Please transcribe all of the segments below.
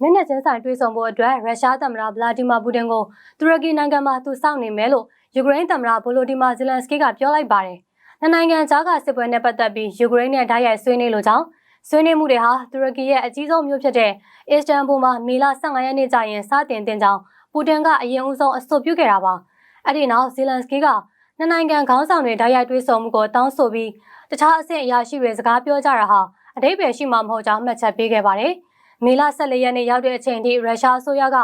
မျက်နှာချင်းဆိုင်တွေ့ဆုံဖို့အတွက်ရုရှားသမ္မတဗလာဒီမာပူတင်ကိုတူရကီနိုင်ငံမှာသူစောင့်နေမယ်လို့ယူကရိန်းသမ္မတဗိုလိုဒီမာဇီလန်စကီကပြောလိုက်ပါတယ်။နှစ်နိုင်ငံကြားကစစ်ပွဲနဲ့ပတ်သက်ပြီးယူကရိန်းနဲ့ဓာတ်ရိုက်ဆွေးနွေးလို့ကြောင်းဆွေးနွေးမှုတွေဟာတူရကီရဲ့အကြီးဆုံးမြို့ဖြစ်တဲ့အစ္စတန်ဘူမှာမေလ15ရက်နေ့ကျရင်စတင်တင်ကြောင်းပူတင်ကအရင်ဦးဆုံးအဆိုပြုခဲ့တာပါ။အဲ့ဒီနောက်ဇီလန်စကီကနှစ်နိုင်ငံခေါင်းဆောင်တွေဓာတ်ရိုက်တွေ့ဆုံမှုကိုတောင်းဆိုပြီးတခြားအဆင့်အရာရှိတွေစကားပြောကြတာဟာအတိတ်ပဲရှိမှမဟုတ်ကြောင်းမှတ်ချက်ပေးခဲ့ပါတယ်။ မေလ14ရက်နေ့ရောက်တဲ့အချိန်ထိရုရှားအစိုးရက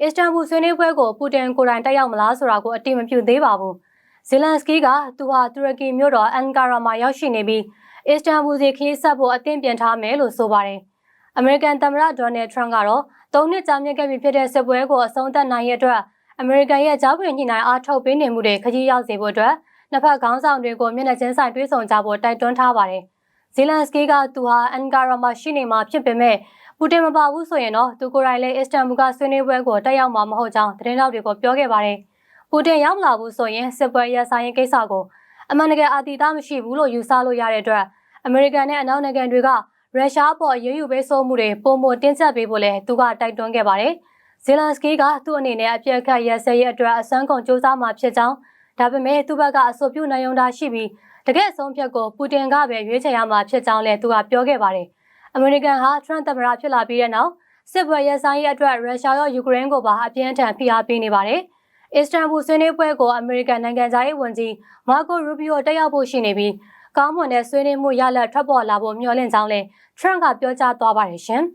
အစ္စတန်ဘူဆွေးနွေးပွဲကိုပူတင်ကိုယ်တိုင်တက်ရောက်မလားဆိုတာကိုအတိမပြုသေးပါဘူး။ဇီလန်စကီကသူဟာတူရကီမြို့တော်အန်ကာရာမှာရောက်ရှိနေပြီးအစ္စတန်ဘူစီခရီးဆက်ဖို့အသင့်ပြင်ထားမယ်လို့ဆိုပါတယ်။အမေရိကန်သမ္မတဒေါ်နယ်ထရန့်ကတော့သုံးနှစ်ကြာမြင့်ခဲ့ပြီဖြစ်တဲ့စစ်ပွဲကိုအဆုံးသတ်နိုင်ရတဲ့အမေရိကန်ရဲ့ကြားဝင်ညှိနှိုင်းအားထုတ်ပေးနေမှုတွေခကြီးရောက်စေဖို့အတွက်နှစ်ဖက်ခေါင်းဆောင်တွေကိုမျက်နှာချင်းဆိုင်တွေ့ဆုံကြဖို့တိုက်တွန်းထားပါတယ်။ဇီလန်စကီကသူဟာအန်ကာရာမှာရှိနေမှာဖြစ်ပေမဲ့ ပူတင်မပါဘူးဆိုရင်တော့သူကိုယ်တိုင်လည်းအစ္စတန်ဘူကဆွေးနွေးပွဲကိုတက်ရောက်မှာမဟုတ်ကြောင်းသတင်းတောက်တွေကိုပြောခဲ့ပါတယ်။ပူတင်ရောက်မလာဘူးဆိုရင်စစ်ပွဲရဆိုင်ရေးကိစ္စကိုအမှန်တကယ်အာတိတမရှိဘူးလို့ယူဆလို့ရတဲ့အတွက်အမေရိကန်နဲ့အနောက်နိုင်ငံတွေကရုရှားအပေါ်ရေးယူပေးဆိုမှုတွေပုံမတင်းကျပ်ပေးဖို့လည်းသူကတိုက်တွန်းခဲ့ပါတယ်။ဇီလန်စကီကသူ့အနေနဲ့အပြည့်အခက်ရစဲရဲ့အတွက်အစမ်းကုန်စ조사မှာဖြစ်ကြောင်းဒါပေမဲ့သူ့ဘက်ကအဆိုပြုနိုင်ုံတာရှိပြီးတကယ့်အဆုံးဖြတ်ကိုပူတင်ကပဲရွေးချယ်ရမှာဖြစ်ကြောင်းလည်းသူကပြောခဲ့ပါတယ်။ အမေရိကန်ဟာထရန့်သမ္မတဖြစ်လာပြီးတဲ့နောက်စစ်ပွဲရဆိုင်ရဲ့အတွက်ရုရှားရောယူကရိန်းကိုပါအပြင်းထန်ဖိအားပေးနေပါတယ်။အစ္စတန်ဘူဆွေးနွေးပွဲကိုအမေရိကန်နိုင်ငံသားရေးဝန်ကြီးမာကိုရူဘီယိုတက်ရောက်ဖို့ရှိနေပြီးကောင်းမွန်တဲ့ဆွေးနွေးမှုရလဒ်ထွက်ပေါ်လာဖို့မျှော်လင့်ကြောင်းလည်းထရန့်ကပြောကြားသွားပါတယ်ရှင်။